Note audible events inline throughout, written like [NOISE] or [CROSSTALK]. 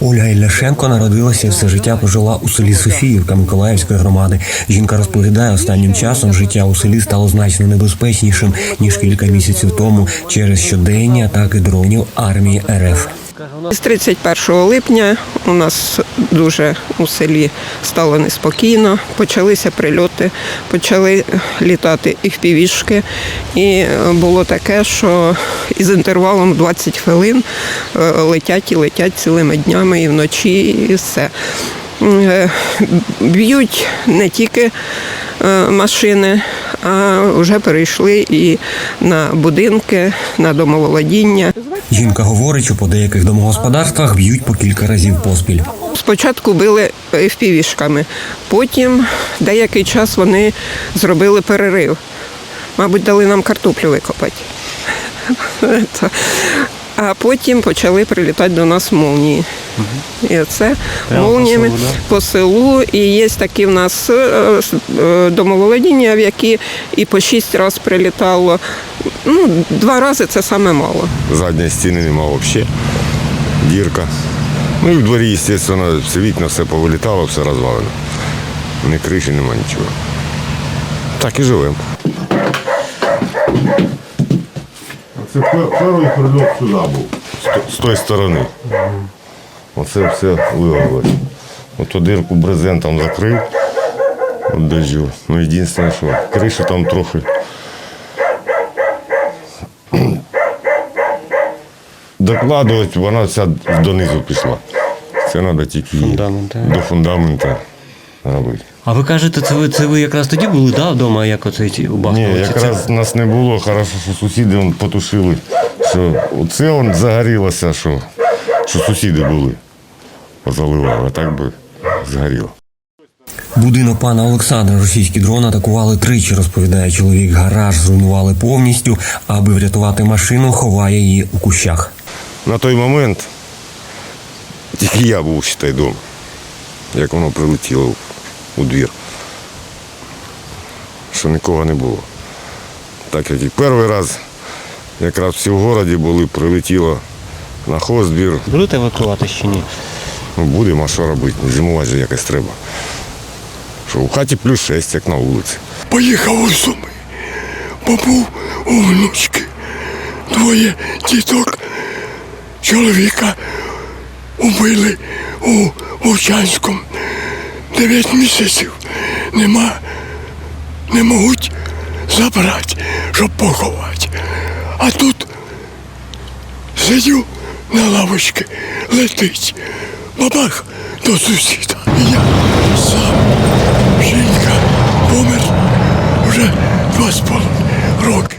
Ольга Ілляшенко народилася і все життя пожила у селі Софіївка Миколаївської громади. Жінка розповідає, останнім часом життя у селі стало значно небезпечнішим ніж кілька місяців тому через щоденні атаки дронів армії РФ. З 31 липня у нас дуже у селі стало неспокійно. Почалися прильоти, почали літати і впівішки. І е, було таке, що із інтервалом 20 хвилин е, летять і летять цілими днями і вночі, і все. Е, Б'ють не тільки машини, а вже перейшли і на будинки, на домоволодіння. Жінка говорить, що по деяких домогосподарствах б'ють по кілька разів поспіль. Спочатку били впівішками, потім деякий час вони зробили перерив. Мабуть, дали нам картоплю викопати. [LAUGHS] А потім почали прилітати до нас молнії. І це молніями по селу. І є такі в нас е, е, домоволодіння, в які і по шість разів прилітало. Ну, два рази це саме мало. Задньої стіни нема взагалі. Дірка. Ну і в дворі, звісно, все вікна, все повилітало, все розвалено. Ні криші, нема нічого. Так і живемо. Це перший прильот сюди був. З тої сторони. Оце все вивалилось. Ото дирку брезентом закрив від дождю. Ну, єдине, що кришу там трохи. Докладувати, вона вся донизу пішла. Це треба тільки Фундамент, до фундаменту робити. А ви кажете, це ви це ви якраз тоді були, да, вдома, як оце ці у Ні, якраз нас не було, хорошо, що сусіди он, потушили. Що оце он загорілося, що, що сусіди були. Позаливали, а так би згоріло. Будинок пана Олександра російські дрони атакували тричі, розповідає чоловік. Гараж зруйнували повністю, аби врятувати машину, ховає її у кущах. На той момент тільки я був считай, вдома, як воно прилетіло у двір. Що нікого не було. Так як і перший раз, якраз всі в городі були, прилетіло на хоздвір. Будете евакувати чи ні? Ну, будемо, а що робити? Зимувати же якось треба. Що у хаті плюс 6, як на вулиці. Поїхав у Суми, побув у внучки. Двоє діток чоловіка убили у Вовчанському. Дев'ять місяців нема, не можуть забрати, щоб поховати. А тут сидю на лавочці, летить. Бабах до сусіда. Я сам, жінка, помер вже два з половиною роки.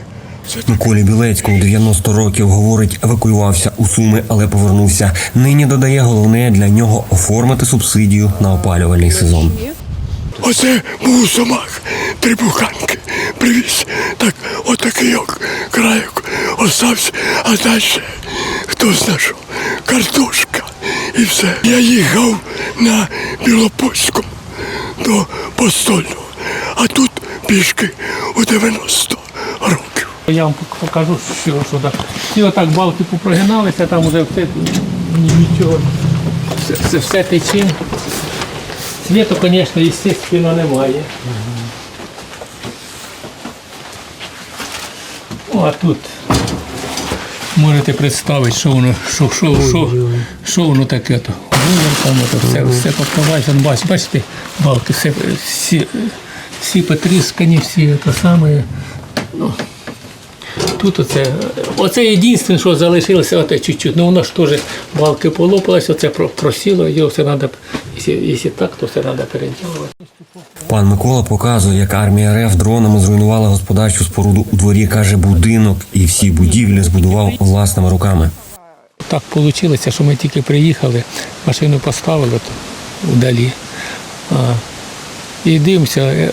Миколі Білецькому 90 років говорить, евакуювався у Суми, але повернувся. Нині додає головне для нього оформити субсидію на опалювальний сезон. Оце був у Сумах, три буханки привіз. Так отакий от крайок остався, а далі хто знає картошка і все. Я їхав на Білопольському до Постольного, а тут пішки у 90 років. Я вам покажу, що, так. Ці отак балки попрогиналися, там уже все нічого. Все, все, все тече. Світу, звісно, естественно, немає. О, а тут можете представити, що воно, що, що, що, що воно таке то. Там ото, все, все покривається. Бачите, бачите, балки, все, всі, всі потріскані, всі те саме. Ну, Тут оце, оце єдине, що залишилося, оте чуть-чуть. Ну воно ж теж балки полопалось, оце просіло, його все треба, якщо, так, то все треба переділувати. Пан Микола показує, як армія РФ дронами зруйнувала господарчу споруду у дворі. каже, будинок і всі будівлі збудував власними руками. Так вийшло, що ми тільки приїхали, машину поставили вдалі. І дивимося, е, е,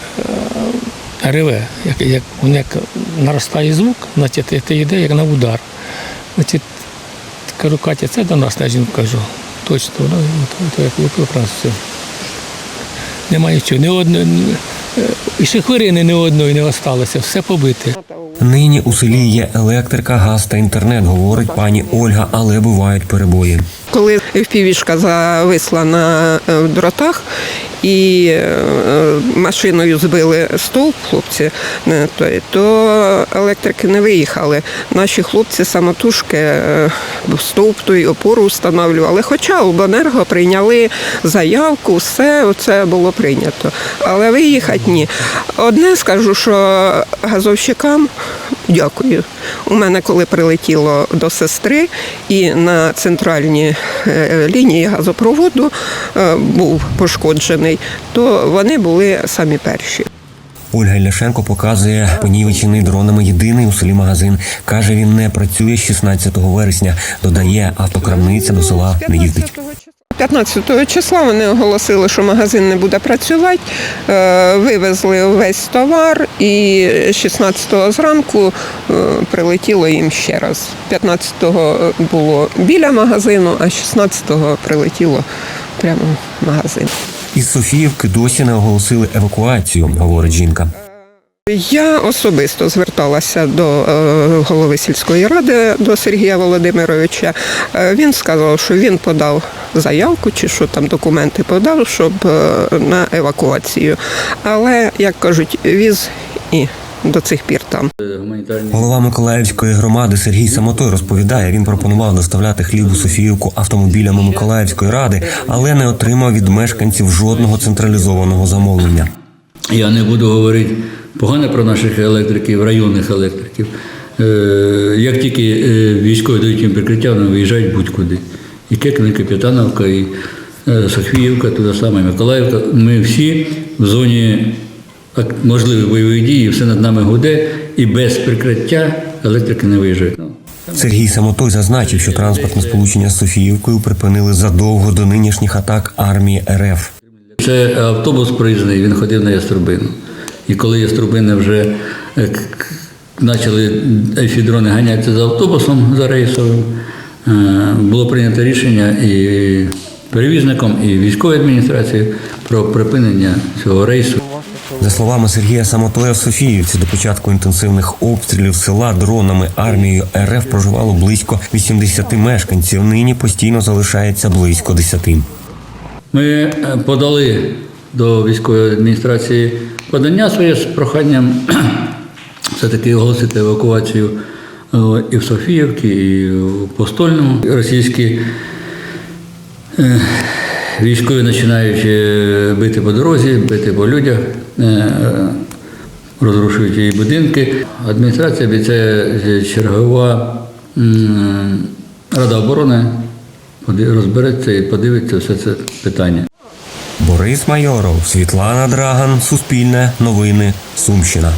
реве, як, як, як наростає звук, значить, це йде як на удар. Значить, кажу, Катя, це до нас, я жінку кажу. Точно, вона то, то, як все. Немає нічого, ні одної, е, і ще хвилини ні одної не залишилося, все побите. Нині у селі є електрика, газ та інтернет, говорить пані Ольга, але бувають перебої. Коли впівішка зависла на е, дротах і е, машиною збили стовп хлопці, е, то електрики не виїхали. Наші хлопці самотужки стовп той опору встановлювали. Хоча обленерго прийняли заявку, все це було прийнято. Але виїхати ні. Одне скажу, що газовщикам дякую. У мене коли прилетіло до сестри і на центральній е, лінії газопроводу е, був пошкоджений, то вони були самі перші. Ольга Ляшенко показує понівечений дронами єдиний у селі магазин. Каже, він не працює з 16 вересня. Додає, автокрамниця до села не їздить. 15 числа вони оголосили, що магазин не буде працювати. Е, Вивезли весь товар, і 16-го зранку е, прилетіло їм ще раз. 15-го було біля магазину, а 16-го прилетіло прямо в магазин. Із Софіївки досі не оголосили евакуацію, говорить жінка. Я особисто зверталася до е, голови сільської ради до Сергія Володимировича. Він сказав, що він подав заявку чи що там документи подав, щоб е, на евакуацію. Але як кажуть, віз і до цих пір там. Голова Миколаївської громади Сергій Самотой розповідає, він пропонував доставляти хліб у Софіївку автомобілями Миколаївської ради, але не отримав від мешканців жодного централізованого замовлення. Я не буду говорити погано про наших електриків, районних електриків. Е, Як тільки е, військові дають їм прикриття, вони виїжджають будь-куди. І Кекне, і Капітановка, і е, Софіївка, туди саме Миколаївка. Ми всі в зоні можливих бойових дій, все над нами гуде, і без прикриття електрики не виїжджають. Ну, Сергій Самотой зазначив, що транспортне сполучення з Софіївкою припинили задовго до нинішніх атак армії РФ. Це автобус проїзний, він ходив на Яструбину. І коли Яструбини вже е, почали ефідрони ганятися за автобусом за рейсовим, було прийнято рішення і перевізником, і військовою адміністрацією про припинення цього рейсу. За словами Сергія Самотоя, в Софіївці до початку інтенсивних обстрілів села дронами армією РФ проживало близько 80 мешканців. Нині постійно залишається близько 10. Ми е, подали до військової адміністрації подання своє з проханням [CLEARS THROAT] все-таки оголосити евакуацію е, і в Софіївці, і в Постольному. Російські е, військові починають бити по дорозі, бити по людях, е, розрушують її будинки. Адміністрація обіцяє чергова Рада оборони розбереться і подивиться все це питання. Борис Майоров, Світлана Драган, Суспільне, Новини, Сумщина.